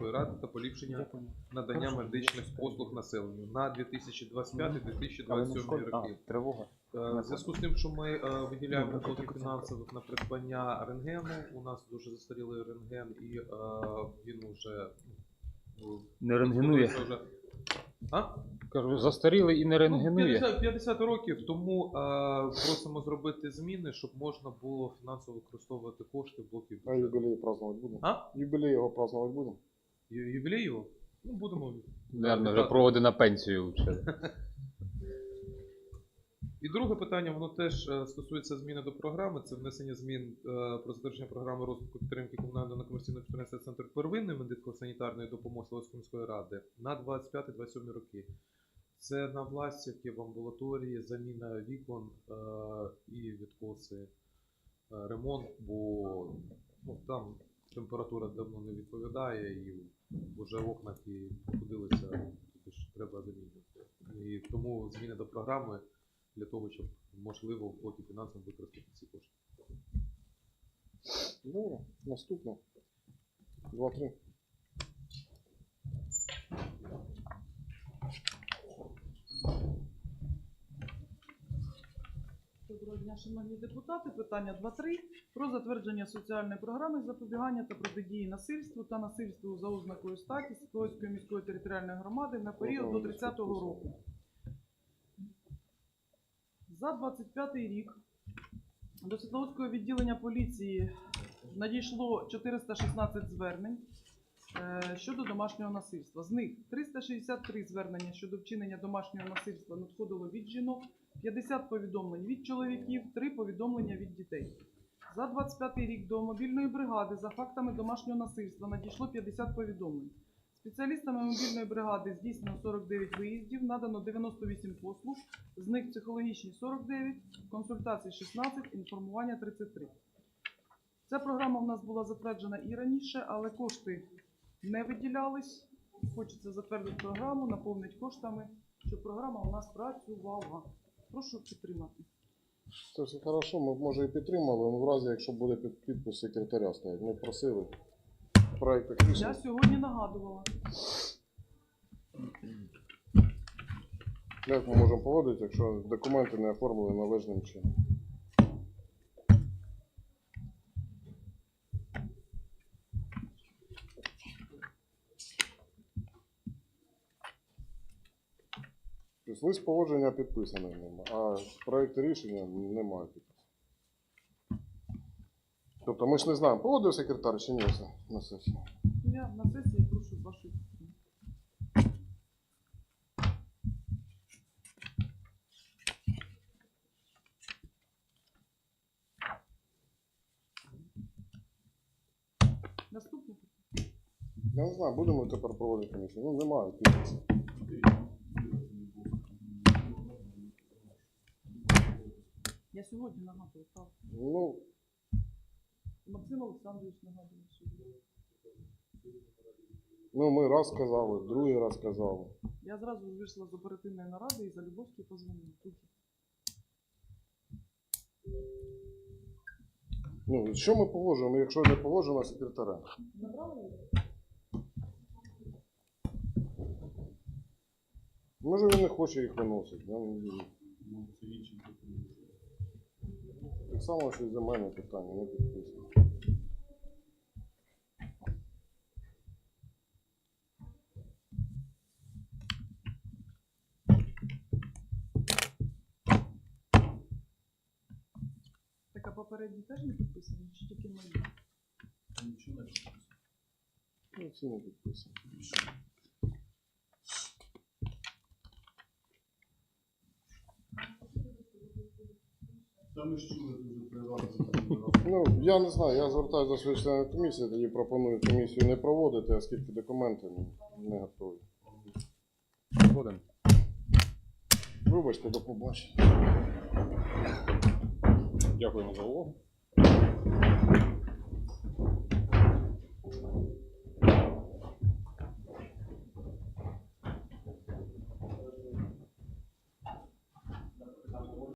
ради та поліпшення надання медичних послуг населенню на 2025-2027 шкода. Роки. тривога. Е, В зв'язку з тим, що ми е, виділяємо так. фінансових на придбання рентгену, у нас дуже застарілий рентген, і е, він вже ну, Не рентгенує. А? Кажу, застарілий і не Ну, рентгенує. 50, 50 років, тому просимо зробити зміни, щоб можна було фінансово використовувати кошти блоків А бюджету. юбилей праздновать будем? А? Юбилей його праздновать будем? Ю- Ювілей його? Ну, будемо. Наверно, вже проводи на пенсію. І друге питання, воно теж е, стосується зміни до програми. Це внесення змін е, про затвердження програми розвитку підтримки комунального некомерційного підприємства Центр первинної медико-санітарної допомоги Соловської міської ради на 25-27 роки. Це на власті в амбулаторії, заміна вікон е, і відкоси, ремонт, бо ну, там температура давно не відповідає і вже окна окнах ходилися треба замінювати. І тому зміни до програми для того, щоб можливо в блокі фінансово використати ці кошти. Добре, наступне. Два-три. Доброго дня, шановні депутати. Питання 2.3 про затвердження соціальної програми запобігання та протидії насильству та насильству за ознакою статі Святогорської міської територіальної громади на період до 30-го року. За 25 рік до Світловодського відділення поліції надійшло 416 звернень щодо домашнього насильства. З них 363 звернення щодо вчинення домашнього насильства надходило від жінок, 50 повідомлень від чоловіків, 3 повідомлення від дітей. За 25 рік до мобільної бригади за фактами домашнього насильства надійшло 50 повідомлень. Спеціалістами мобільної бригади здійснено 49 виїздів, надано 98 послуг, з них психологічні 49, консультації 16, інформування 33. Ця програма в нас була затверджена і раніше, але кошти не виділялись. Хочеться затвердити програму, наповнити коштами, щоб програма у нас працювала. Прошу підтримати. Це все хорошо, ми б, може і підтримали, але в разі, якщо буде під підпис секретаря стоять. Ми просили проект Я рішення. сьогодні нагадувала. Як ми можемо поводити, якщо документи не оформлені належним чином? Тобто лист погодження підписаний нема, а проекти рішення немає підпису. Тобто ми ж не знаємо, погодив секретар чи ні на сесії. Я на сесії прошу підтримки. Наступне Я не знаю, будемо тепер проводити комісію. Ну, немає підпису. Я сьогодні нагадую, так. Ну, Максим Олександрович нагадує сьогодні. ну, ми раз казали, другий раз казали. Я зразу ж вийшла з оперативної наради і за Любовський позвонила. Тут. Ну, що ми погоджуємо, якщо не погоджено секретаря? Набрали його? Може він не хоче їх виносити. Я не знаю. Так само, що і за мене питання, не підписано. Так а попередні теж не підписані, чи тільки мої? Ну, ці не підписані. Там ж чули дуже приватно. Ну, я не знаю, я звертаюся до своїх членів комісії, тоді пропоную комісію не проводити, оскільки документи ну, не готові. Згоден. Вибачте, до побачення. Дякуємо за увагу.